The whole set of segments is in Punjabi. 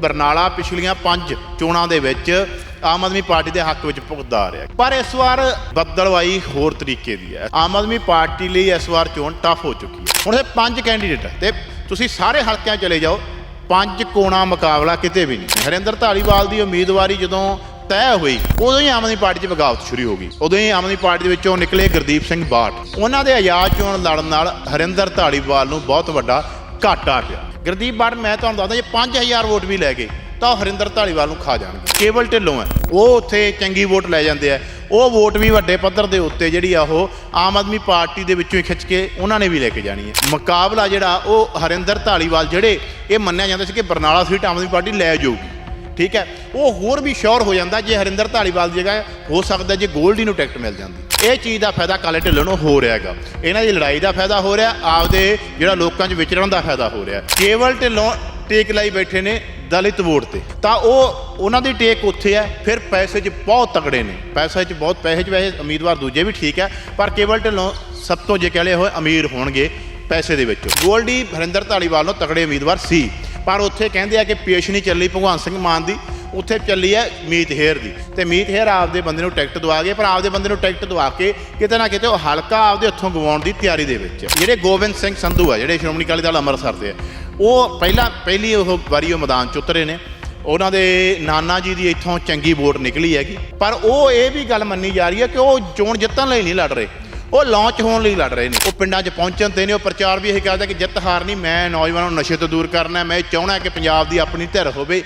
ਬਰਨਾਲਾ ਪਿਛਲੀਆਂ ਪੰਜ ਚੋਣਾਂ ਦੇ ਵਿੱਚ ਆਮ ਆਦਮੀ ਪਾਰਟੀ ਦੇ ਹੱਕ ਵਿੱਚ ਭੁਗਤਦਾ ਆ ਰਿਹਾ ਪਰ ਇਸ ਵਾਰ ਬੱਦਲਵਾਈ ਹੋਰ ਤਰੀਕੇ ਦੀ ਹੈ। ਆਮ ਆਦਮੀ ਪਾਰਟੀ ਲਈ ਇਸ ਵਾਰ ਚੋਣ ਟਫ ਹੋ ਚੁੱਕੀ ਹੈ। ਹੁਣ ਇਹ ਪੰਜ ਕੈਂਡੀਡੇਟ ਹੈ ਤੇ ਤੁਸੀਂ ਸਾਰੇ ਹਲਕਿਆਂ ਚਲੇ ਜਾਓ, ਪੰਜ ਕੋਣਾ ਮੁਕਾਬਲਾ ਕਿਤੇ ਵੀ ਨਹੀਂ। ਹਰਿੰਦਰ ਧਾਲੀਵਾਲ ਦੀ ਉਮੀਦਵਾਰੀ ਜਦੋਂ ਤੈਅ ਹੋਈ, ਉਦੋਂ ਹੀ ਆਮ ਆਦਮੀ ਪਾਰਟੀ 'ਚ ਬਗਾਵਤ ਸ਼ੁਰੂ ਹੋ ਗਈ। ਉਦੋਂ ਹੀ ਆਮ ਆਦਮੀ ਪਾਰਟੀ ਦੇ ਵਿੱਚੋਂ ਨਿਕਲੇ ਗੁਰਦੀਪ ਸਿੰਘ ਬਾਠ। ਉਹਨਾਂ ਦੇ ਆਜ਼ਾਦ ਚੋਣ ਲੜਨ ਨਾਲ ਹਰਿੰਦਰ ਧਾਲੀਵਾਲ ਨੂੰ ਬਹੁਤ ਵੱਡਾ ਘਾਟਾ ਪਿਆ। ਗੁਰਦੀਪ ਬਾਠ ਮੈਂ ਤੁਹਾਨੂੰ ਦੱਸਦਾ, ਜੇ 5000 ਵੋਟ ਵੀ ਲੈ ਗਏ ਤਾਂ ਉਹ ਹਰਿੰਦਰ ਧਾਲੀਵਾਲ ਨੂੰ ਖਾ ਜਾਣਗੇ। ਕੇਵਲ ਢਿੱਲੋਂ ਹੈ। ਉਹ ਉੱਥੇ ਚੰਗੀ ਵੋਟ ਲੈ ਜਾਂਦੇ ਆ। ਉਹ ਵੋਟ ਵੀ ਵੱਡੇ ਪੱਧਰ ਦੇ ਉੱਤੇ ਜਿਹੜੀ ਆ ਉਹ ਆਮ ਆਦਮੀ ਪਾਰਟੀ ਦੇ ਵਿੱਚੋਂ ਹੀ ਖਿੱਚ ਕੇ ਉਹਨਾਂ ਨੇ ਵੀ ਲੈ ਕੇ ਜਾਣੀ ਹੈ। ਮੁਕਾਬਲਾ ਜਿਹੜਾ, ਉਹ ਹਰਿੰਦਰ ਧਾਲੀਵਾਲ ਜਿਹੜੇ ਇਹ ਮੰਨਿਆ ਜਾਂਦਾ ਸੀ ਕਿ ਬਰਨਾਲਾ ਸੀਟ ਆਮ ਆਦਮੀ ਪਾਰਟੀ ਲੈ ਜਾਊਗੀ। ਠੀਕ ਹੈ? ਉਹ ਹੋਰ ਵੀ ਸ਼ੋਰ ਹੋ ਜਾਂਦਾ ਜੇ ਹਰਿੰਦਰ ਧਾਲੀਵਾਲ ਦੀ ਜਗ੍ਹਾ ਹੋ ਸਕਦਾ, ਜੇ ਗੋਲਡੀ ਨੂੰ ਟਿਕਟ ਮਿਲ ਜਾਂਦੀ। ਇਹ ਚੀਜ਼ ਦਾ ਫਾਇਦਾ ਕਾਲੇ ਢਿੱਲੋਂ ਨੂੰ ਹੋ ਰਿਹਾ ਹੈਗਾ। ਇਹਨਾਂ ਦੀ ਲੜਾਈ ਦਾ ਫਾਇਦਾ ਹੋ ਰਿਹਾ, ਆਪਦੇ ਜਿਹੜਾ ਲੋਕਾਂ 'ਚ ਵਿਚਰਨ ਦਾ ਫਾਇਦਾ ਹੋ ਰਿਹਾ। ਕੇਵਲ ਢਿੱਲੋਂ ਟੇਕ ਲਈ ਬੈਠੇ ਨੇ ਦਲਿਤ ਵੋਟ ਤੇ। ਤਾਂ ਉਹ, ਉਹਨਾਂ ਦੀ ਟੇਕ ਉੱਥੇ ਹੈ, ਫਿਰ ਪੈਸੇ 'ਚ ਬਹੁਤ ਤਕੜੇ ਨੇ। ਪੈਸੇ 'ਚ ਬਹੁਤ, ਪੈਸੇ 'ਚ ਵੈਸੇ ਉਮੀਦਵਾਰ ਦੂਜੇ ਵੀ ਠੀਕ ਹੈ, ਪਰ ਕੇਵਲ ਢਿੱਲੋਂ ਸਭ ਤੋਂ ਜੇ ਕਹਲੇ ਹੋਏ ਅਮੀਰ ਹੋਣਗੇ ਪੈਸੇ ਦੇ ਵਿੱਚ। ਗੋਲਡੀ ਹਰਿੰਦਰ ਧਾਲੀਵਾਲ ਨੂੰ ਤਕੜੇ ਉਮੀਦਵਾਰ ਸੀ। ਪਰ ਉੱਥੇ ਕਹਿੰਦੇ ਆ ਕਿ ਪੇਸ਼ ਨਹੀਂ ਚੱਲੀ ਭਗਵਾਨ ਸਿੰਘ ਮਾਨ ਦੀ। ਉੱਥੇ ਚੱਲੀ ਹੈ ਮੀਤ ਹੇਰ ਦੀ। ਤੇ ਮੀਤ ਹੇਰ ਆਪਦੇ ਬੰਦੇ ਨੂੰ ਟਿਕਟ ਦਵਾ ਗਏ ਪਰ ਆਪਦੇ ਬੰਦੇ ਨੂੰ ਟਿਕਟ ਦਵਾ ਕੇ ਕਿਤੇ ਨਾ ਕਿਤੇ ਉਹ ਹਲਕਾ ਆਪਦੇ ਹੱਥੋਂ ਗਵਾਉਣ ਦੀ ਤਿਆਰੀ ਦੇ ਵਿੱਚ ਜਿਹੜੇ ਗੋਬਿੰਦ ਸਿੰਘ ਸੰਧੂ ਆ, ਜਿਹੜੇ ਸ਼੍ਰੋਮਣੀ ਅਕਾਲੀ ਦਲ ਅੰਮ੍ਰਿਤਸਰ ਦੇ ਆ, ਉਹ ਪਹਿਲਾਂ, ਪਹਿਲੀ ਉਹ ਵਾਰੀ ਉਹ ਮੈਦਾਨ ਚ ਉਤਰੇ ਨੇ। ਉਹਨਾਂ ਦੇ ਨਾਨਾ ਜੀ ਦੀ ਇੱਥੋਂ ਚੰਗੀ ਵੋਟ ਨਿਕਲੀ ਹੈਗੀ। ਪਰ ਉਹ ਇਹ ਵੀ ਗੱਲ ਮੰਨੀ ਜਾ ਰਹੀ ਹੈ ਕਿ ਉਹ ਚੋਣ ਜਿੱਤਣ ਲਈ ਨਹੀਂ ਲੜ ਰਹੇ। ਉਹ ਲਾਂਚ ਹੋਣ ਲਈ ਲੜ ਰਹੇ ਨੇ। ਉਹ ਪਿੰਡਾਂ 'ਚ ਪਹੁੰਚਣ ਤੇ ਨੇ। ਉਹ ਪ੍ਰਚਾਰ ਵੀ ਇਹ ਕਰਦਾ ਕਿ ਜਿੱਤ ਹਾਰ ਨਹੀਂ ਮੈਂ ਨੌਜਵਾਨਾਂ ਨੂੰ ਨਸ਼ੇ ਤੋਂ ਦੂਰ ਕਰਨਾ ਮੈਂ ਇਹ ਚਾਹੁੰਦਾ ਕਿ ਪੰਜਾਬ ਦੀ ਆਪਣੀ ਧਿਰ ਹੋਵੇ।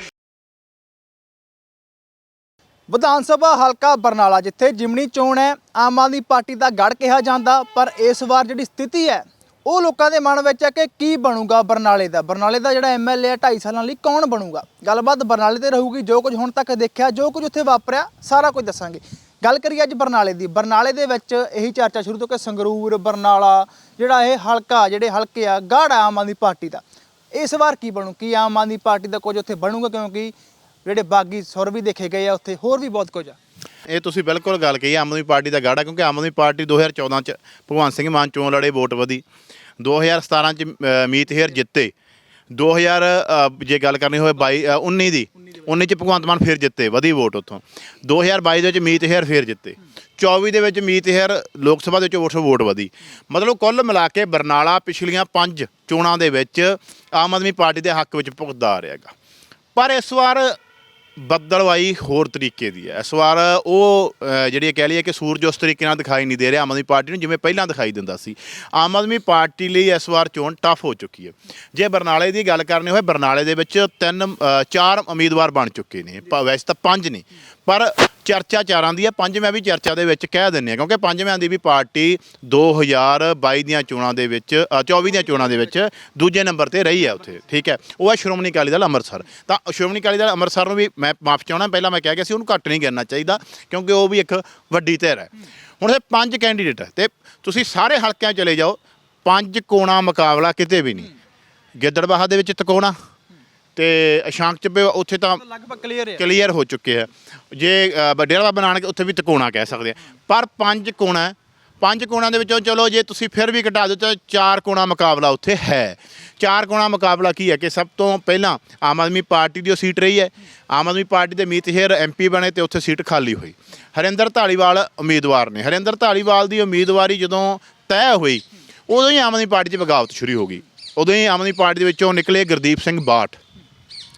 ਵਿਧਾਨ ਸਭਾ ਹਲਕਾ ਬਰਨਾਲਾ, ਜਿੱਥੇ ਜਿਮਣੀ ਚੋਣ ਹੈ, ਆਮ ਆਦਮੀ ਪਾਰਟੀ ਦਾ ਗੜ ਕਿਹਾ ਜਾਂਦਾ, ਪਰ ਇਸ ਵਾਰ ਜਿਹੜੀ ਸਥਿਤੀ ਹੈ, ਉਹ ਲੋਕਾਂ ਦੇ ਮਨ ਵਿੱਚ ਹੈ ਕਿ ਕੀ ਬਣੂਗਾ ਬਰਨਾਲੇ ਦਾ। ਬਰਨਾਲੇ ਦਾ ਜਿਹੜਾ ਐਮਐਲਏ ਹੈ 2.5 ਸਾਲਾਂ ਲਈ ਕੌਣ ਬਣੂਗਾ? ਗੱਲਬਾਤ ਬਰਨਾਲੇ ਤੇ ਰਹੂਗੀ, ਜੋ ਕੁਝ ਹੁਣ ਤੱਕ ਦੇਖਿਆ, ਜੋ ਕੁਝ ਉੱਥੇ ਵਾਪਰਿਆ, ਸਾਰਾ ਕੁਝ ਦੱਸਾਂਗੇ। ਗੱਲ ਕਰੀਏ ਅੱਜ ਬਰਨਾਲੇ ਦੀ। ਬਰਨਾਲੇ ਦੇ ਵਿੱਚ ਇਹੀ ਚਰਚਾ ਸ਼ੁਰੂ ਤੋਂ ਕਿ ਸੰਗਰੂਰ, ਬਰਨਾਲਾ, ਜਿਹੜਾ ਇਹ ਹਲਕਾ, ਜਿਹੜੇ ਹਲਕੇ ਆ ਗੜ ਆਮ ਆਦਮੀ ਪਾਰਟੀ ਦਾ। ਇਸ ਵਾਰ ਕੀ ਬਣੂ? ਕੀ ਆਮ ਆਦਮੀ ਪਾਰਟੀ ਦਾ ਕੁਝ ਉੱਥੇ ਬਣੂਗਾ? ਕਿਉਂਕਿ ਜਿਹੜੇ ਬਾਗੀ ਸੁਰ ਵੀ ਦੇਖੇ ਗਏ ਆ ਉੱਥੇ ਹੋਰ ਵੀ ਬਹੁਤ ਕੁਝ ਆ। ਇਹ ਤੁਸੀਂ ਬਿਲਕੁਲ ਗੱਲ ਕਹੀ ਆਮ ਆਦਮੀ ਪਾਰਟੀ ਦਾ ਗਾੜਾ ਕਿਉਂਕਿ ਆਮ ਆਦਮੀ ਪਾਰਟੀ 2014 ਚ ਭਗਵੰਤ ਸਿੰਘ ਮਾਨ ਚੋਣ ਲੜੇ ਵੋਟ ਵਧੀ। 2017 ਚ ਮੀਤ ਹੇਰ ਜਿੱਤੇ। 2000 ਅ, ਜੇ ਗੱਲ ਕਰਨੀ ਹੋਵੇ 22 ਅ, 19 ਦੀ 19 ਚ ਭਗਵੰਤ ਮਾਨ ਫਿਰ ਜਿੱਤੇ ਵਧੀ ਵੋਟ ਉੱਥੋਂ। 2022 ਦੇ ਵਿੱਚ ਮੀਤ ਹੇਰ ਫਿਰ ਜਿੱਤੇ। 24 ਦੇ ਵਿੱਚ ਮੀਤ ਹੇਰ ਲੋਕ ਸਭਾ ਦੇ ਵਿੱਚ ਵੋਟ ਵੋਟ ਵਧੀ। ਮਤਲਬ ਕੁੱਲ ਮਿਲਾ ਕੇ ਬਰਨਾਲਾ ਪਿਛਲੀਆਂ ਪੰਜ ਚੋਣਾਂ ਦੇ ਵਿੱਚ ਆਮ ਆਦਮੀ ਪਾਰਟੀ ਦੇ ਹੱਕ ਵਿੱਚ ਭੁਗਤਦਾ ਆ ਰਿਹਾ ਹੈਗਾ। ਪਰ ਇਸ ਵਾਰ ਬੱਦਲਵਾਈ ਹੋਰ ਤਰੀਕੇ ਦੀ ਹੈ। ਇਸ ਵਾਰ ਉਹ ਅ, ਜਿਹੜੀ ਇਹ ਕਹਿ ਲਈਏ ਕਿ ਸੂਰਜ ਉਸ ਤਰੀਕੇ ਨਾਲ ਦਿਖਾਈ ਨਹੀਂ ਦੇ ਰਿਹਾ ਆਮ ਆਦਮੀ ਪਾਰਟੀ ਨੂੰ ਜਿਵੇਂ ਪਹਿਲਾਂ ਦਿਖਾਈ ਦਿੰਦਾ ਸੀ। ਆਮ ਆਦਮੀ ਪਾਰਟੀ ਲਈ ਇਸ ਵਾਰ ਚੋਣ ਟਫ ਹੋ ਚੁੱਕੀ ਹੈ। ਜੇ ਬਰਨਾਲੇ ਦੀ ਗੱਲ ਕਰਨੀ ਹੋਵੇ ਬਰਨਾਲੇ ਦੇ ਵਿੱਚ ਤਿੰਨ ਅ, ਚਾਰ ਉਮੀਦਵਾਰ ਬਣ ਚੁੱਕੇ ਨੇ। ਪ- ਵੈਸੇ ਤਾਂ ਪੰਜ ਨੇ। ਪਰ ਚਰਚਾ ਚਾਰਾਂ ਦੀ ਹੈ। ਪੰਜਵੇਂ ਵੀ ਚਰਚਾ ਦੇ ਵਿੱਚ ਕਹਿ ਦਿੰਨੇ ਆ ਕਿਉਂਕਿ ਪੰਜਵਿਆਂ ਦੀ ਵੀ ਪਾਰਟੀ 2022 ਦੀਆਂ ਚੋਣਾਂ ਦੇ ਵਿੱਚ ਅ, 24 ਦੀਆਂ ਚੋਣਾਂ ਦੇ ਵਿੱਚ ਦੂਜੇ ਨੰਬਰ ਤੇ ਰਹੀ ਹੈ ਉੱਥੇ ਠੀਕ ਹੈ। ਉਹ ਹੈ ਸ਼੍ਰੋਮਣੀ ਅਕਾਲੀ ਦਲ ਅੰਮ੍ਰਿਤਸਰ। ਤਾਂ ਸ਼੍ਰੋਮਣੀ ਅਕਾਲੀ ਦਲ ਅੰਮ੍ਰਿਤਸਰ ਨੂੰ ਵੀ ਮੈਂ ਮਾਫ ਚਾਹਣਾ ਪਹਿਲਾਂ ਮੈਂ ਕਹਿ ਗਿਆ ਸੀ ਉਹਨੂੰ ਘੱਟ ਨਹੀਂ ਕਰਨਾ ਚਾਹੀਦਾ ਕਿਉਂਕਿ ਉਹ ਵੀ ਇੱਕ ਵੱਡੀ ਧਿਰ ਹੈ। ਹੁਣ ਇਹ ਪੰਜ ਕੈਂਡੀਡੇਟ ਹੈ ਤੇ ਤੁਸੀਂ ਸਾਰੇ ਹਲਕਿਆਂ ਚਲੇ ਜਾਓ ਪੰਜ ਕੋਣਾ ਮੁਕਾਬਲਾ ਕਿਤੇ ਵੀ ਨਹੀਂ। ਗਿੱਦੜਬਾਹਾ ਦੇ ਵਿੱਚ ਤਕੋਣਾ ਤੇ ਅਸ਼ਾਂਕ ਚ ਵੀ ਉੱਥੇ ਤਾਂ ਲਗਭਗ ਕਲੀਅਰ ਹੈ ਕਲੀਅਰ ਹੋ ਚੁੱਕੇ ਆ। ਜੇ ਡੇਰਾ ਬਾਬਾ ਨਾਨਕ ਉੱਥੇ ਵੀ ਤਕੋਣਾ ਕਹਿ ਸਕਦੇ ਆ। ਪਰ ਪੰਜ ਕੋਣਾ। ਪੰਜ ਕੋਣਾਂ ਦੇ ਵਿੱਚੋਂ ਚਲੋ ਜੇ ਤੁਸੀਂ ਫਿਰ ਵੀ ਘਟਾ ਦਿਓ ਤਾਂ ਚਾਰ ਕੋਣਾ ਮੁਕਾਬਲਾ ਉੱਥੇ ਹੈ। ਚਾਰ ਕੋਣਾ ਮੁਕਾਬਲਾ ਕੀ ਹੈ ਕਿ ਸਭ ਤੋਂ ਪਹਿਲਾਂ ਆਮ ਆਦਮੀ ਪਾਰਟੀ ਦੀ ਉਹ ਸੀਟ ਰਹੀ ਹੈ। ਆਮ ਆਦਮੀ ਪਾਰਟੀ ਦੇ ਮੀਤ ਹੇਰ ਐਮਪੀ ਬਣੇ ਤੇ ਉੱਥੇ ਸੀਟ ਖਾਲੀ ਹੋਈ। ਹਰਿੰਦਰ ਧਾਲੀਵਾਲ ਉਮੀਦਵਾਰ ਨੇ। ਹਰਿੰਦਰ ਧਾਲੀਵਾਲ ਦੀ ਉਮੀਦਵਾਰੀ ਜਦੋਂ ਤੈਅ ਹੋਈ ਉਦੋਂ ਹੀ ਆਮ ਆਦਮੀ ਪਾਰਟੀ 'ਚ ਬਗਾਵਤ ਸ਼ੁਰੂ ਹੋ ਗਈ। ਉਦੋਂ ਹੀ ਆਮ ਆਦਮੀ ਪਾਰਟੀ ਦੇ ਵਿੱਚੋਂ ਨਿਕਲੇ ਗੁਰਦੀਪ ਸਿੰਘ ਬਾਠ।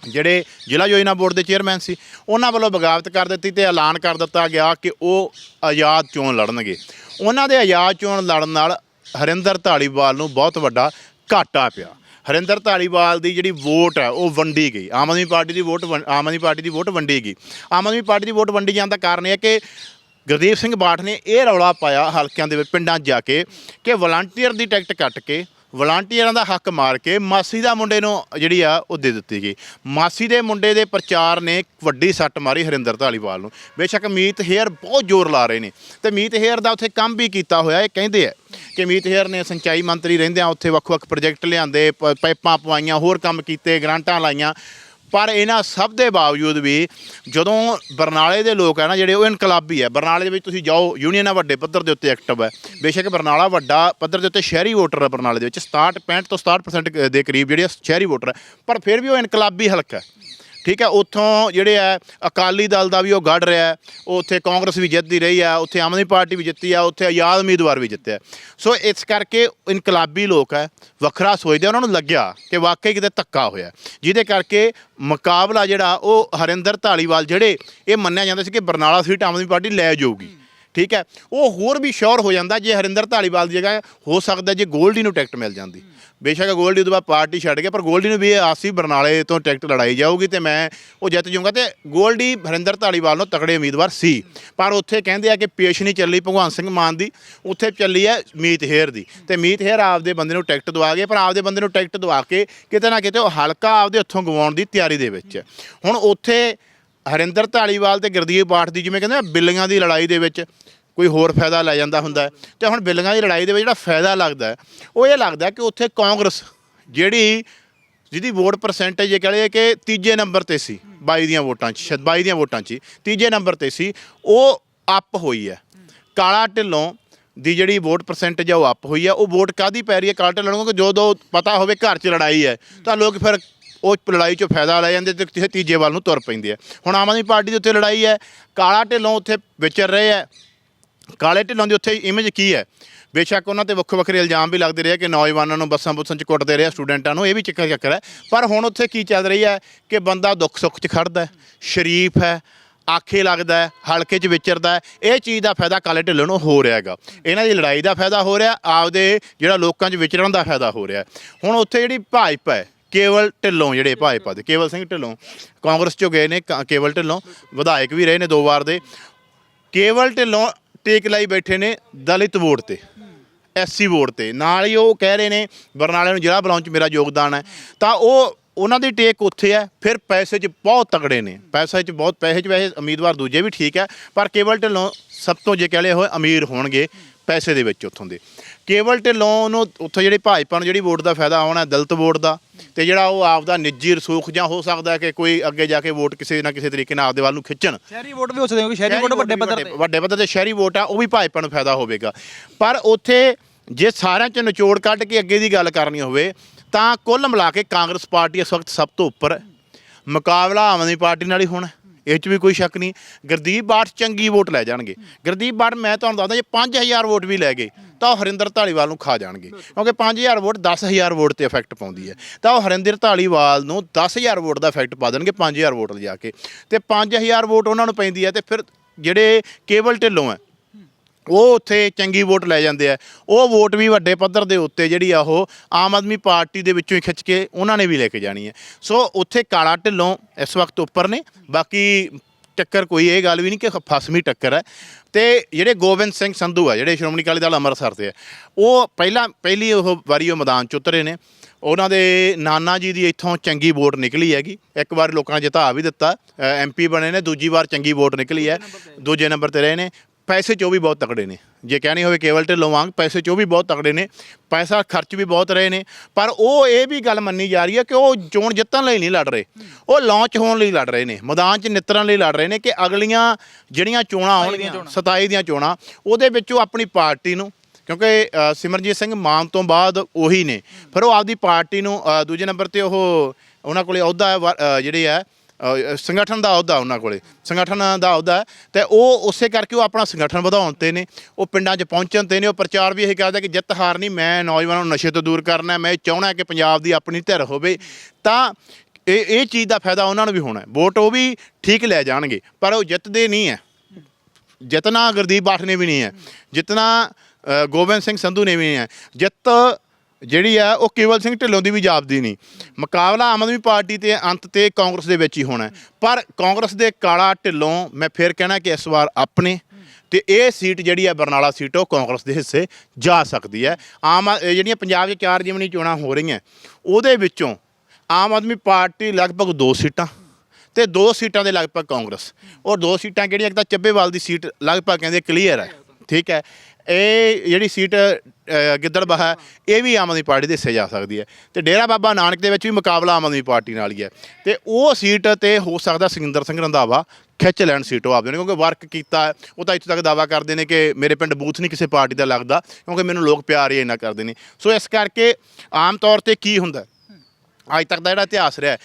ਜਿਹੜੇ ਜ਼ਿਲ੍ਹਾ ਯੋਜਨਾ ਬੋਰਡ ਦੇ ਚੇਅਰਮੈਨ ਸੀ, ਉਹਨਾਂ ਵੱਲੋਂ ਬਗਾਵਤ ਕਰ ਦਿੱਤੀ ਤੇ ਐਲਾਨ ਕਰ ਦਿੱਤਾ ਗਿਆ ਕਿ ਉਹ ਆਜ਼ਾਦ ਚੋਣ ਲੜਨਗੇ। ਉਹਨਾਂ ਦੇ ਆਜ਼ਾਦ ਚੋਣ ਲੜਨ ਨਾਲ ਹਰਿੰਦਰ ਧਾਲੀਵਾਲ ਨੂੰ ਬਹੁਤ ਵੱਡਾ ਘਾਟਾ ਪਿਆ। ਹਰਿੰਦਰ ਧਾਲੀਵਾਲ ਦੀ ਜਿਹੜੀ ਵੋਟ ਹੈ, ਉਹ ਵੰਡੀ ਗਈ। ਆਮ ਆਦਮੀ ਪਾਰਟੀ ਦੀ ਵੋਟ ਵੰ- ਆਮ ਆਦਮੀ ਪਾਰਟੀ ਦੀ ਵੋਟ ਵੰਡੀ ਗਈ। ਆਮ ਆਦਮੀ ਪਾਰਟੀ ਦੀ ਵੋਟ ਵੰਡੀ ਜਾਣ ਦਾ ਕਾਰਨ ਇਹ ਹੈ ਕਿ ਗੁਰਦੀਪ ਸਿੰਘ ਬਾਠ ਨੇ ਇਹ ਰੌਲਾ ਪਾਇਆ ਹਲਕਿਆਂ ਦੇ ਵਿੱਚ, ਪਿੰਡਾਂ 'ਚ ਜਾ ਕੇ, ਕਿ ਵਲੰਟੀਅਰ ਦੀ ਟਿਕਟ ਕੱਟ ਕੇ ਵਲੰਟੀਅਰਾਂ ਦਾ ਹੱਕ ਮਾਰ ਕੇ ਮਾਸੀ ਦਾ ਮੁੰਡੇ ਨੂੰ ਜਿਹੜੀ ਆ ਉਹ ਦੇ ਦਿੱਤੀ ਗਈ। ਮਾਸੀ ਦੇ ਮੁੰਡੇ ਦੇ ਪ੍ਰਚਾਰ ਨੇ ਵੱਡੀ ਸੱਟ ਮਾਰੀ ਹਰਿੰਦਰ ਧਾਲੀਵਾਲ ਨੂੰ। ਬੇਸ਼ੱਕ ਮੀਤ ਹੇਅਰ ਬਹੁਤ ਜ਼ੋਰ ਲਾ ਰਹੇ ਨੇ ਤੇ ਮੀਤ ਹੇਅਰ ਦਾ ਉੱਥੇ ਕੰਮ ਵੀ ਕੀਤਾ ਹੋਇਆ, ਇਹ ਕਹਿੰਦੇ ਆ ਕਿ ਮੀਤ ਹੇਅਰ ਨੇ ਸਿੰਚਾਈ ਮੰਤਰੀ ਰਹਿੰਦਿਆਂ ਉੱਥੇ ਵੱਖ-ਵੱਖ ਪ੍ਰੋਜੈਕਟ ਲਿਆਂਦੇ ਪਾਈਪਾਂ ਪਵਾਈਆਂ, ਹੋਰ ਕੰਮ ਕੀਤੇ, ਗ੍ਰਾਂਟਾਂ ਲਾਈਆਂ। ਪਰ ਇਹਨਾਂ ਸਭ ਦੇ ਬਾਵਜੂਦ ਵੀ ਜਦੋਂ ਬਰਨਾਲੇ ਦੇ ਲੋਕ ਹੈ ਨਾ, ਜਿਹੜੇ ਉਹ ਇਨਕਲਾਬੀ ਹੈ ਬਰਨਾਲੇ ਦੇ ਵਿੱਚ ਤੁਸੀਂ ਜਾਓ, ਯੂਨੀਅਨਾਂ ਵੱਡੇ, ਪੱਧਰ ਦੇ ਉੱਤੇ ਐਕਟਿਵ ਹੈ ਬੇਸ਼ੱਕ ਬਰਨਾਲਾ ਵੱਡਾ, ਪੱਧਰ ਦੇ ਉੱਤੇ ਸ਼ਹਿਰੀ ਵੋਟਰ ਹੈ ਬਰਨਾਲੇ ਦੇ ਵਿੱਚ 67 65 ਤੋਂ 67% ਦੇ ਕਰੀਬ ਜਿਹੜੇ ਸ਼ਹਿਰੀ ਵੋਟਰ ਹੈ ਪਰ ਫਿਰ ਵੀ ਉਹ ਇਨਕਲਾਬੀ ਹਲਕਾ ਹੈ। ਠੀਕ ਹੈ ਉੱਥੋਂ ਜਿਹੜੇ ਹੈ ਅਕਾਲੀ ਦਲ ਦਾ ਵੀ ਉਹ ਗੜ ਰਿਹਾ ਹੈ ਉਹ ਉੱਥੇ ਕਾਂਗਰਸ ਵੀ ਜਿੱਤਦੀ ਰਹੀ ਆ ਉੱਥੇ ਆਮ ਆਦਮੀ ਪਾਰਟੀ ਵੀ ਜਿੱਤੀ ਆ ਉੱਥੇ ਆਜ਼ਾਦ ਉਮੀਦਵਾਰ ਵੀ ਜਿੱਤਿਆ ਸੋ ਇਸ ਕਰਕੇ ਇਨਕਲਾਬੀ ਲੋਕ ਹੈ ਵੱਖਰਾ ਸੋਚਦੇ ਆ, ਉਹਨਾਂ ਨੂੰ ਲੱਗਿਆ ਕਿ ਵਾਕਈ ਕਿਤੇ ਧੱਕਾ ਹੋਇਆ ਜਿਹਦੇ ਕਰਕੇ ਮੁਕਾਬਲਾ ਜਿਹੜਾ ਉਹ ਹਰਿੰਦਰ ਢਾਲੀਵਾਲ ਜਿਹੜੇ ਇਹ ਮੰਨਿਆ ਜਾਂਦਾ ਸੀ ਕਿ ਬਰਨਾਲਾ ਸੀਟ ਆਮ ਆਦਮੀ ਪਾਰਟੀ ਲੈ ਜਾਊਗੀ। ਠੀਕ ਹੈ ਉਹ ਹੋਰ ਵੀ ਸ਼ੋਰ ਹੋ ਜਾਂਦਾ ਜੇ ਹਰਿੰਦਰ ਢਾਲੀਵਾਲ ਦੀ ਜਗ੍ਹਾ ਹੋ ਸਕਦਾ ਜੇ ਗੋਲਡੀ ਨੂੰ ਟਿਕਟ ਮਿਲ ਜਾਂਦੀ। ਬੇਸ਼ੱਕ ਗੋਲਡੀ ਤੋਂ ਬਾਅਦ ਪਾਰਟੀ ਛੱਡ ਗਿਆ, ਪਰ ਗੋਲਡੀ ਨੂੰ ਵੀ ਇਹ ਆਸ ਸੀ ਬਰਨਾਲੇ ਤੋਂ ਟਿਕਟ ਲੜਾਈ ਜਾਊਗੀ ਤੇ ਮੈਂ ਉਹ ਜਿੱਤ ਜਾਊਂਗਾ ਤੇ ਗੋਲਡੀ ਹਰਿੰਦਰ ਧਾਲੀਵਾਲ ਨੂੰ ਤਕੜੇ ਉਮੀਦਵਾਰ ਸੀ। ਪਰ ਉੱਥੇ ਕਹਿੰਦੇ ਆ ਕਿ ਪੇਸ਼ ਨਹੀਂ ਚੱਲੀ ਭਗਵੰਤ ਸਿੰਘ ਮਾਨ ਦੀ, ਉੱਥੇ ਚੱਲੀ ਹੈ ਮੀਤ ਹੇਰ ਦੀ ਤੇ ਮੀਤ ਹੇਰ ਆਪਦੇ ਬੰਦੇ ਨੂੰ ਟਿਕਟ ਦਵਾ ਗਏ ਪਰ ਆਪਦੇ ਬੰਦੇ ਨੂੰ ਟਿਕਟ ਦਵਾ ਕੇ ਕਿਤੇ ਨਾ ਕਿਤੇ ਉਹ ਹਲਕਾ ਆਪਦੇ ਹੱਥੋਂ ਗਵਾਉਣ ਦੀ ਤਿਆਰੀ ਦੇ ਵਿੱਚ ਹੁਣ ਉੱਥੇ ਹਰਿੰਦਰ ਧਾਲੀਵਾਲ ਤੇ ਗੁਰਦੀਪ ਬਾਠ ਦੀ ਜਿਵੇਂ ਕਹਿੰਦੇ ਬਿੱਲੀਆਂ ਦੀ ਲੜਾਈ ਦੇ ਵਿੱਚ ਕੋਈ ਹੋਰ ਫਾਇਦਾ ਲੈ ਜਾਂਦਾ ਹੁੰਦਾ ਹੈ। ਤੇ ਹੁਣ ਬਿੱਲੀਆਂ ਦੀ ਲੜਾਈ ਦੇ ਵਿੱਚ ਜਿਹੜਾ ਫਾਇਦਾ ਲੱਗਦਾ ਹੈ, ਉਹ ਇਹ ਲੱਗਦਾ ਕਿ ਉੱਥੇ ਕਾਂਗਰਸ ਜਿਹੜੀ ਜਿਹਦੀ ਵੋਟ ਪਰਸੈਂਟੇਜ ਇਹ ਕਹ ਲਈਏ ਕਿ ਤੀਜੇ ਨੰਬਰ ਤੇ ਸੀ 22 ਦੀਆਂ ਵੋਟਾਂ 'ਚ ਸ਼ਾਇਦ 22 ਦੀਆਂ ਵੋਟਾਂ 'ਚ ਹੀ, ਤੀਜੇ ਨੰਬਰ ਤੇ ਸੀ ਉਹ ਅਪ ਹੋਈ ਹੈ। ਕਾਲਾ ਢਿੱਲੋਂ ਦੀ ਜਿਹੜੀ ਵੋਟ ਪਰਸੈਂਟੇਜ ਆ ਉਹ ਅਪ ਹੋਈ ਹੈ। ਉਹ ਵੋਟ ਕਾਦੀ ਪੈ ਰਹੀ ਹੈ? ਕਾਲਾ ਢਿੱਲੋਂ ਨੂੰ ਕਿ ਜਦੋਂ ਪਤਾ ਹੋਵੇ ਘਰ 'ਚ ਲੜਾਈ ਹੈ ਤਾਂ ਲੋਕ ਫਿਰ ਉਹ ਲੜਾਈ 'ਚੋਂ ਫਾਇਦਾ ਲੈ ਜਾਂਦੇ ਤੇ ਕਿਸੇ ਤੀਜੇ ਵੱਲ ਨੂੰ ਤੁਰ ਪੈਂਦੇ ਆ। ਹੁਣ ਆਮ ਆਦਮੀ ਪਾਰਟੀ ਦੇ ਉੱਤੇ ਲੜਾਈ ਹੈ ਕਾਲਾ ਢਿੱਲੋਂ ਉੱਥੇ ਵਿਚਰ ਰਹੇ ਹੈ। ਕਾਲੇ ਢਿੱਲੋਂ ਦੀ ਉੱਥੇ ਇਮੇਜ ਕੀ ਹੈ? ਬੇਸ਼ੱਕ ਉਹਨਾਂ ਤੇ ਵੱਖੋ ਵੱਖਰੇ ਇਲਜ਼ਾਮ ਵੀ ਲੱਗਦੇ ਰਹੇ ਕਿ ਨੌਜਵਾਨਾਂ ਨੂੰ ਬੱਸਾਂ ਬੁੱਸਾਂ 'ਚ ਕੁੱਟਦੇ ਰਹੇ, ਸਟੂਡੈਂਟਾਂ ਨੂੰ, ਇਹ ਵੀ ਚੱਕਰ ਚੱਕਰ ਹੈ। ਪਰ ਹੁਣ ਉੱਥੇ ਕੀ ਚੱਲ ਰਹੀ ਹੈ ਕਿ ਬੰਦਾ ਦੁੱਖ ਸੁੱਖ 'ਚ ਖੜਦਾ ਸ਼ਰੀਫ ਹੈ, ਆਖੇ ਲੱਗਦਾ ਹੈ, ਹਲਕੇ 'ਚ ਵਿਚਰਦਾ ਹੈ। ਇਹ ਚੀਜ਼ ਦਾ ਫਾਇਦਾ ਕਾਲੇ ਢਿੱਲੋਂ ਨੂੰ ਹੋ ਰਿਹਾ ਹੈਗਾ। ਇਹਨਾਂ ਦੀ ਲੜਾਈ ਦਾ ਫਾਇਦਾ ਹੋ ਰਿਹਾ, ਆਪਦੇ ਜਿਹੜਾ ਲੋਕਾਂ 'ਚ ਵਿਚਰਨ ਦਾ ਫਾਇਦਾ ਹੋ ਰਿਹਾ। ਹੁਣ ਉੱਥੇ ਜਿਹੜੀ ਭਾਜਪਾ ਹੈ, ਕੇਵਲ ਢਿੱਲੋਂ ਜਿਹੜੇ ਭਾਜਪਾ ਦੇ, ਕੇਵਲ ਸਿੰਘ ਢਿੱਲੋਂ, ਕਾਂਗਰਸ 'ਚੋਂ ਗਏ ਨੇ ਕ- ਕੇਵਲ ਢਿੱਲੋਂ, ਵਿਧਾਇਕ ਵੀ ਰਹੇ ਨੇ ਦੋ ਵਾਰ ਦੇ। ਕੇਵਲ ਢਿੱਲੋਂ ਟੇਕ ਲਾਈ ਬੈਠੇ ਨੇ ਦਲਿਤ ਵੋਟ ਤੇ ਐਸਸੀ ਵੋਟ ਤੇ। ਨਾਲ ਹੀ ਉਹ ਕਹਿ ਰਹੇ ਨੇ, ਬਰਨਾਲੇ ਨੂੰ ਜ਼ਿਲ੍ਹਾ ਬਣਾਉਣ 'ਚ ਮੇਰਾ ਯੋਗਦਾਨ ਹੈ। ਤਾਂ ਉਹ, ਉਹਨਾਂ ਦੀ ਟੇਕ ਉੱਥੇ ਹੈ, ਫਿਰ ਪੈਸੇ 'ਚ ਬਹੁਤ ਤਗੜੇ ਨੇ। ਪੈਸੇ 'ਚ ਬਹੁਤ, ਪੈਸੇ 'ਚ ਵੈਸੇ ਉਮੀਦਵਾਰ ਦੂਜੇ ਵੀ ਠੀਕ ਹੈ, ਪਰ ਕੇਵਲ ਢਿੱਲੋਂ ਸਭ ਤੋਂ ਜੇ ਕਹਿ ਲਏ ਹੋਏ ਅਮੀਰ ਹੋਣਗੇ। ਪੈਸੇ ਦੇ ਵਿੱਚ ਉੱਥੋਂ ਦੇ। ਕੇਵਲ ਢਿੱਲੋਂ ਨੂੰ ਉੱਥੇ ਜਿਹੜੀ ਭਾਜਪਾ ਨੂੰ ਜਿਹੜੀ ਵੋਟ ਦਾ ਫਾਇਦਾ ਆਉਣਾ ਦਲਿਤ ਵੋਟ ਦਾ ਤੇ ਜਿਹੜਾ ਉਹ ਆਪਦਾ ਨਿੱਜੀ ਰਸੂਖ ਜਾਂ ਹੋ ਸਕਦਾ ਕਿ ਕੋਈ ਅੱਗੇ ਜਾ ਕੇ ਵੋਟ ਕਿਸੇ ਨਾ ਕਿਸੇ ਤਰੀਕੇ ਨਾਲ ਆਪਦੇ ਵੱਲ ਨੂੰ ਖਿੱਚਣ। ਸ਼ਹਿਰੀ ਵੋਟ ਵੀ ਹੋ ਸਕਦੇ ਹੋ ਕਿ ਸ਼ਹਿਰੀ ਵੋਟ ਵੱਡੇ ਪੱਧਰ ਤੇ। ਵੱਡੇ ਪੱਧਰ ਤੇ ਸ਼ਹਿਰੀ ਵੋਟ ਆ ਉਹ ਵੀ ਭਾਜਪਾ ਨੂੰ ਫਾਇਦਾ ਹੋਵੇਗਾ। ਪਰ ਉੱਥੇ ਜੇ ਸਾਰਿਆਂ ਚ ਨਿਚੋੜ ਕੱਢ ਕੇ ਅੱਗੇ ਦੀ ਗੱਲ ਕਰਨੀ ਹੋਵੇ ਤਾਂ ਕੁੱਲ ਮਿਲਾ ਕੇ ਕਾਂਗਰਸ ਪਾਰਟੀ ਇਸ ਵਕਤ ਸਭ ਤੋਂ ਉੱਪਰ ਮੁਕਾਬਲਾ ਆਮ ਆਦਮੀ ਪਾਰਟੀ ਨਾਲ ਹੀ ਹੋਣਾ ਇਹ 'ਚ ਵੀ ਕੋਈ ਸ਼ੱਕ ਨਹੀਂ। ਗੁਰਦੀਪ ਬਾਠ ਚੰਗੀ ਵੋਟ ਲੈ ਜਾਣਗੇ। ਗੁਰਦੀਪ ਬਾਠ, ਮੈਂ ਤੁਹਾਨੂੰ ਦੱਸਦਾ, ਜੇ 5000 ਵੋਟ ਵੀ ਲੈ ਗਏ, ਤਾਂ ਉਹ ਹਰਿੰਦਰ ਧਾਲੀਵਾਲ ਨੂੰ ਖਾ ਜਾਣਗੇ। ਕਿਉਂਕਿ 5000 ਵੋਟ 10000 ਵੋਟ ਤੇ ਇਫੈਕਟ ਪਾਉਂਦੀ ਹੈ। ਤਾਂ ਉਹ ਹਰਿੰਦਰ ਧਾਲੀਵਾਲ ਨੂੰ 10000 ਵੋਟ ਦਾ ਇਫੈਕਟ ਪਾ ਦੇਣਗੇ 5000 ਵੋਟ ਲਿਜਾ ਕੇ। ਤੇ 5000 ਵੋਟ ਉਹਨਾਂ ਨੂੰ ਪੈਂਦੀ ਹੈ ਤੇ ਫਿਰ ਜਿਹੜੇ ਕੇਵਲ ਢਿੱਲੋਂ ਹੈ ਉਹ ਉੱਥੇ ਚੰਗੀ ਵੋਟ ਲੈ ਜਾਂਦੇ ਆ। ਉਹ ਵੋਟ ਵੀ ਵੱਡੇ ਪੱਧਰ ਦੇ ਉੱਤੇ ਜਿਹੜੀ ਆ ਉਹ ਆਮ ਆਦਮੀ ਪਾਰਟੀ ਦੇ ਵਿੱਚੋਂ ਹੀ ਖਿੱਚ ਕੇ ਉਹਨਾਂ ਨੇ ਵੀ ਲੈ ਕੇ ਜਾਣੀ ਹੈ। ਸੋ ਉੱਥੇ ਕਾਲਾ ਢਿੱਲੋਂ ਇਸ ਵਕਤ ਉੱਪਰ ਨੇ। ਬਾਕੀ ਟੱਕਰ ਕੋਈ ਇਹ ਗੱਲ ਵੀ ਨਹੀਂ ਕਿ ਫਸਵੀਂ ਟੱਕਰ ਹੈ। ਤੇ ਜਿਹੜੇ ਗੋਬਿੰਦ ਸਿੰਘ ਸੰਧੂ ਆ, ਜਿਹੜੇ ਸ਼੍ਰੋਮਣੀ ਅਕਾਲੀ ਦਲ ਅੰਮ੍ਰਿਤਸਰ ਦੇ ਆ, ਉਹ ਪਹਿਲਾਂ, ਪਹਿਲੀ ਉਹ ਵਾਰੀ ਉਹ ਮੈਦਾਨ ਚ ਉਤਰੇ ਨੇ। ਉਹਨਾਂ ਦੇ ਨਾਨਾ ਜੀ ਦੀ ਇੱਥੋਂ ਚੰਗੀ ਵੋਟ ਨਿਕਲੀ ਹੈਗੀ। ਇੱਕ ਵਾਰ ਲੋਕਾਂ ਨੇ ਜਿਤਾ ਵੀ ਦਿੱਤਾ। ਐਮਪੀ ਬਣੇ ਨੇ, ਦੂਜੀ ਵਾਰ ਚੰਗੀ ਵੋਟ ਨਿਕਲੀ ਹੈ। ਦੂਜੇ ਨੰਬਰ ਤੇ ਰਹੇ ਨੇ। ਪੈਸੇ 'ਚ ਵੀ ਬਹੁਤ ਤਕੜੇ ਨੇ। ਜੇ ਕਹਿਣੀ ਹੋਵੇ ਕੇਵਲ ਢਿੱਲੋਂ ਵਾਂਗ ਪੈਸੇ 'ਚ ਵੀ ਬਹੁਤ ਤਕੜੇ ਨੇ ਪੈਸਾ ਖਰਚ ਵੀ ਬਹੁਤ ਰਹੇ ਨੇ। ਪਰ ਉਹ ਇਹ ਵੀ ਗੱਲ ਮੰਨੀ ਜਾ ਰਹੀ ਹੈ ਕਿ ਉਹ ਚੋਣ ਜਿੱਤਣ ਲਈ ਨਹੀਂ ਲੜ ਰਹੇ। ਉਹ ਲਾਂਚ ਹੋਣ ਲਈ ਲੜ ਰਹੇ ਨੇ ਮੈਦਾਨ 'ਚ ਨਿੱਤਰਨ ਲਈ ਲੜ ਰਹੇ ਨੇ ਕਿ ਅਗਲੀਆਂ ਜਿਹੜੀਆਂ ਚੋਣਾਂ ਆਉਣਗੀਆਂ 27 ਦੀਆਂ ਚੋਣਾਂ। ਉਹਦੇ ਵਿੱਚ ਉਹ ਆਪਣੀ ਪਾਰਟੀ ਨੂੰ ਕਿਉਂਕਿ ਸਿਮਰਜੀਤ ਸਿੰਘ ਮਾਨ ਤੋਂ ਬਾਅਦ ਉਹੀ ਨੇ। ਫਿਰ ਉਹ ਆਪਦੀ ਪਾਰਟੀ ਨੂੰ ਦੂਜੇ ਨੰਬਰ ਤੇ ਉਹ ਉਹਨਾਂ ਕੋਲੇ ਅਹੁਦਾ ਜਿਹੜੇ ਅ, ਸੰਗਠਨ ਦਾ ਅਹੁਦਾ ਉਹਨਾਂ ਕੋਲੇ। ਸੰਗਠਨ ਦਾ ਅਹੁਦਾ ਹੈ ਤੇ ਉਹ ਉਸੇ ਕਰਕੇ ਉਹ ਆਪਣਾ ਸੰਗਠਨ ਵਧਾਉਣ ਤੇ ਨੇ। ਉਹ ਪਿੰਡਾਂ 'ਚ ਪਹੁੰਚਣ ਤੇ ਨੇ। ਉਹ ਪ੍ਰਚਾਰ ਵੀ ਇਹ ਕਰਦਾ ਕਿ ਜਿੱਤ ਹਾਰ ਨਹੀਂ ਮੈਂ ਨੌਜਵਾਨਾਂ ਨੂੰ ਨਸ਼ੇ ਤੋਂ ਦੂਰ ਕਰਨਾ ਹੈ, ਮੈਂ ਚਾਹਣਾ ਕਿ ਪੰਜਾਬ ਦੀ ਆਪਣੀ ਧਿਰ ਹੋਵੇ। ਤਾਂ ਇਹ ਇਹ ਚੀਜ਼ ਦਾ ਫਾਇਦਾ ਉਹਨਾਂ ਨੂੰ ਵੀ ਹੋਣਾ ਵੋਟ ਉਹ ਵੀ ਠੀਕ ਲੈ ਜਾਣਗੇ ਪਰ ਉਹ ਜਿੱਤਦੇ ਨਹੀਂ ਹੈ। ਜਿਤਨਾ ਗੁਰਦੀਪ ਬਾਠ ਨੇ ਵੀ ਨਹੀਂ ਹੈ। ਜਿਤਨਾ ਗੋਬਿੰਦ ਸਿੰਘ ਸੰਧੂ ਨੇ ਵੀ ਨਹੀਂ ਹੈ। ਜਿੱਤ ਜਿਹੜੀ ਹੈ ਉਹ ਕੇਵਲ ਸਿੰਘ ਢਿੱਲੋਂ ਦੀ ਵੀ ਜਾਪਦੀ ਨਹੀਂ। ਮੁਕਾਬਲਾ ਆਮ ਆਦਮੀ ਪਾਰਟੀ ਤੇ ਅੰਤ ਤੇ ਕਾਂਗਰਸ ਦੇ ਵਿੱਚ ਹੀ ਹੋਣਾ ਹੈ। ਪਰ ਕਾਂਗਰਸ ਦੇ ਕਾਲਾ ਢਿੱਲੋਂ, ਮੈਂ ਫਿਰ ਕਹਿਣਾ ਕਿ ਇਸ ਵਾਰ ਆਪਣੇ ਤੇ ਇਹ ਸੀਟ ਜਿਹੜੀ ਹੈ ਬਰਨਾਲਾ ਸੀਟ, ਉਹ ਕਾਂਗਰਸ ਦੇ ਹਿੱਸੇ ਜਾ ਸਕਦੀ ਹੈ। ਆਮ ਆ- ਇਹ ਜਿਹੜੀਆਂ ਪੰਜਾਬ 'ਚ ਚਾਰ ਜਿਮਣੀ ਚੋਣਾਂ ਹੋ ਰਹੀਆਂ, ਉਹਦੇ ਵਿੱਚੋਂ ਆਮ ਆਦਮੀ ਪਾਰਟੀ ਲਗਭਗ ਦੋ ਸੀਟਾਂ ਤੇ ਦੋ ਸੀਟਾਂ ਦੇ ਲਗਭਗ ਕਾਂਗਰਸ। ਔਰ ਦੋ ਸੀਟਾਂ ਕਿਹੜੀਆਂ? ਇੱਕ ਤਾਂ ਚੱਬੇਵਾਲ ਦੀ ਸੀਟ ਲਗਭਗ ਕਹਿੰਦੇ ਕਲੀਅਰ ਹੈ। ਠੀਕ ਹੈ। ਇਹ ਜਿਹੜੀ ਸੀਟ ਅ, ਗਿੱਦੜਬਾਹਾ ਹੈ, ਇਹ ਵੀ ਆਮ ਆਦਮੀ ਪਾਰਟੀ ਦੇ ਹਿੱਸੇ ਜਾ ਸਕਦੀ ਹੈ। ਤੇ ਡੇਰਾ ਬਾਬਾ ਨਾਨਕ ਦੇ ਵਿੱਚ ਵੀ ਮੁਕਾਬਲਾ ਆਮ ਆਦਮੀ ਪਾਰਟੀ ਨਾਲ ਹੀ ਹੈ। ਤੇ ਉਹ ਸੀਟ ਤੇ ਹੋ ਸਕਦਾ ਸਿੰਦਰ ਸਿੰਘ ਰੰਧਾਵਾ ਖਿੱਚ ਲੈਣ ਸੀਟ ਉਹ ਆਪਦੇ ਨੇ ਕਿਉਂਕਿ ਵਰਕ ਕੀਤਾ ਉਹ ਤਾਂ ਇੱਥੋਂ ਤੱਕ ਦਾਵਾ ਕਰਦੇ ਨੇ ਕਿ ਮੇਰੇ ਪਿੰਡ ਬੂਥ ਨਹੀਂ ਕਿਸੇ ਪਾਰਟੀ ਦਾ ਲੱਗਦਾ ਕਿਉਂਕਿ ਮੈਨੂੰ ਲੋਕ ਪਿਆਰ ਹੀ ਇੰਨਾ ਕਰਦੇ ਨੇ। ਸੋ ਇਸ ਕਰਕੇ ਆਮ ਤੌਰ ਤੇ ਕੀ ਹੁੰਦਾ? ਅੱਜ ਤੱਕ ਦਾ ਜਿਹੜਾ ਇਤਿਹਾਸ ਰਿਹਾ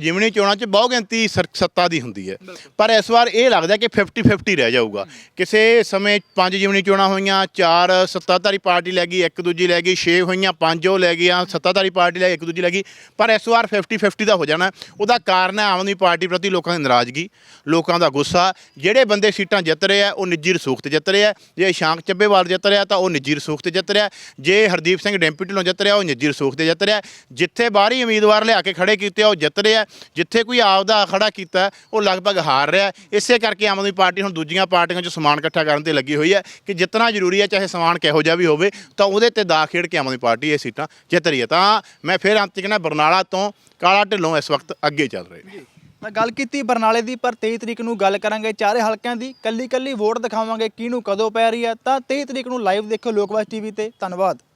ਜਿਮਣੀ ਚੋਣਾਂ 'ਚ ਬਹੁ ਗਿਣਤੀ ਸੱਤਾ ਦੀ ਹੁੰਦੀ ਹੈ। ਪਰ ਇਸ ਵਾਰ ਇਹ ਲੱਗਦਾ ਕਿ 50 50 ਰਹਿ ਜਾਊਗਾ। ਕਿਸੇ ਸਮੇਂ ਪੰਜ ਜਿਮਣੀ ਚੋਣਾਂ ਹੋਈਆਂ ਚਾਰ ਸੱਤਾਧਾਰੀ ਪਾਰਟੀ ਲੈ ਗਈ ਇੱਕ ਦੂਜੀ ਲੈ ਗਈ ਛੇ ਹੋਈਆਂ ਪੰਜ ਉਹ ਲੈ ਗਈਆਂ ਸੱਤਾਧਾਰੀ ਪਾਰਟੀ ਲੈ ਇੱਕ ਦੂਜੀ ਲੈ ਗਈ। ਪਰ ਇਸ ਵਾਰ 50 50 ਦਾ ਹੋ ਜਾਣਾ। ਉਹਦਾ ਕਾਰਨ ਹੈ ਆਮ ਆਦਮੀ ਪਾਰਟੀ ਪ੍ਰਤੀ ਲੋਕਾਂ ਦੀ ਨਾਰਾਜ਼ਗੀ ਲੋਕਾਂ ਦਾ ਗੁੱਸਾ। ਜਿਹੜੇ ਬੰਦੇ ਸੀਟਾਂ ਜਿੱਤ ਰਹੇ ਆ ਉਹ ਨਿੱਜੀ ਰਸੂਖ ਤੇ ਜਿੱਤ ਰਹੇ ਆ। ਜੇ ਸ਼ਾਂਕ ਚੱਬੇਵਾਲ ਜਿੱਤ ਰਿਹਾ ਤਾਂ ਉਹ ਨਿੱਜੀ ਰਸੂਖ ਤੇ ਜਿੱਤ ਰਿਹਾ। ਜੇ ਹਰਦੀਪ ਸਿੰਘ ਡੈਂਪੀ ਢਿੱਲੋਂ ਜਿੱਤ ਰਿਹਾ ਉਹ ਨਿੱਜੀ ਰਸੂਖ ਤੇ ਜਿੱਤ ਰਿਹਾ। ਜਿੱਥੇ ਬਾਹਰੀ ਉਮੀਦਵਾਰ ਲਿਆ ਕੇ ਖੜੇ ਕੀਤੇ ਉਹ ਜਿੱਤ ਰਿਹਾ, ਜਿੱਥੇ ਕੋਈ ਆਪਦਾ ਖੜਾ ਕੀਤਾ, ਉਹ ਲਗਭਗ ਹਾਰ ਰਿਹਾ। ਇਸੇ ਕਰਕੇ ਆਮ ਆਦਮੀ ਪਾਰਟੀ ਹੁਣ ਦੂਜੀਆਂ ਪਾਰਟੀਆਂ 'ਚ ਸਮਾਨ ਇਕੱਠਾ ਕਰਨ ਤੇ ਲੱਗੀ ਹੋਈ ਹੈ ਕਿ ਜਿੱਤਣਾ ਜ਼ਰੂਰੀ ਹੈ, ਚਾਹੇ ਸਮਾਨ ਕਿਹੋ ਜਿਹਾ ਵੀ ਹੋਵੇ, ਤਾਂ ਉਹਦੇ ਤੇ ਦਾ ਖੇਡ ਕੇ ਆਮ ਆਦਮੀ ਪਾਰਟੀ ਇਹ ਸੀਟਾਂ ਜਿੱਤ ਰਹੀ ਹੈ। ਤਾਂ ਮੈਂ ਫਿਰ ਅੰਤ ਕਹਿੰਦਾ, ਬਰਨਾਲਾ ਤੋਂ ਕਾਲਾ ਢਿੱਲੋਂ ਇਸ ਵਕਤ ਅੱਗੇ ਚੱਲ ਰਹੇ ਨੇ। ਤਾਂ ਗੱਲ ਕੀਤੀ ਬਰਨਾਲੇ ਦੀ, ਪਰ 23 ਤਰੀਕ ਨੂੰ ਗੱਲ ਕਰਾਂਗੇ ਚਾਰੇ ਹਲਕਿਆਂ ਦੀ। ਕੱਲੀ ਕੱਲੀ ਵੋਟ ਦਿਖਾਵਾਂਗੇ ਕਿਹਨੂੰ ਕਦੋਂ ਪੈ ਰਹੀ ਹੈ। ਤਾਂ 23 ਤਰੀਕ ਨੂੰ ਲਾਈਵ ਦੇਖੋ ਲੋਕਵਾਸ ਟੀਵੀ ਤੇ। ਧੰਨਵਾਦ।